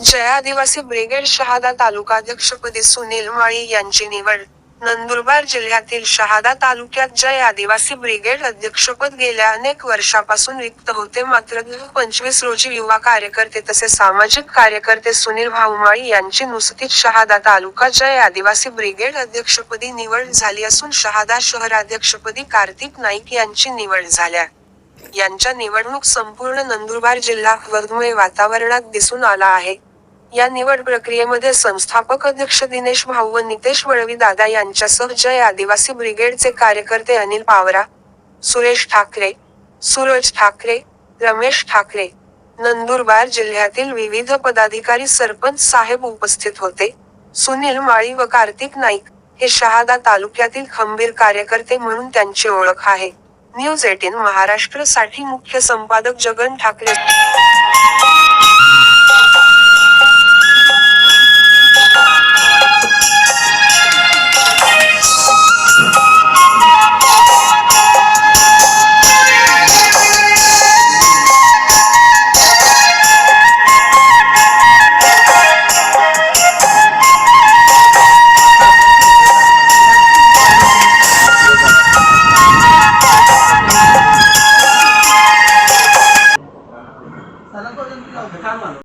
जय Adivasi brigade Shahada तालुकाध्यक्षपदी सुनील माळी यांची निवड. नंदुरबार जिल्ह्यातील शहादा तालुक्यात जय आदिवासी ब्रिगेड अध्यक्षपद गेल्या अनेक वर्षापासून रिक्त होते. मात्र पंचवीस रोजी युवा कार्यकर्ते तसे सामाजिक कार्यकर्ते सुनील भाऊमाळी यांची नुसतीच शहादा तालुका जय आदिवासी ब्रिगेड अध्यक्षपदी निवड झाली असून शहादा शहराध्यक्षपदी कार्तिक नाईक यांची निवड झाल्या. यांच्या निवडणूक संपूर्ण नंदुरबार जिल्हा वर्गमय वातावरणात दिसून आला आहे. या निवड प्रक्रियेमध्ये संस्थापक अध्यक्ष दिनेश भाऊ व नितेश वळवी दादा यांच्यासह जय आदिवासी ब्रिगेडचे कार्यकर्ते अनिल पावरा सुरेश ठाकरे सूरज ठाकरे रमेश ठाकरे नंदुरबार जिल्ह्यातील विविध पदाधिकारी सरपंच साहेब उपस्थित होते. सुनील माळी व कार्तिक नाईक हे शहादा तालुक्यातील खंबीर कार्यकर्ते म्हणून त्यांची ओळख आहे. न्यूज एटीन महाराष्ट्रसाठी मुख्य संपादक जगन ठाकरे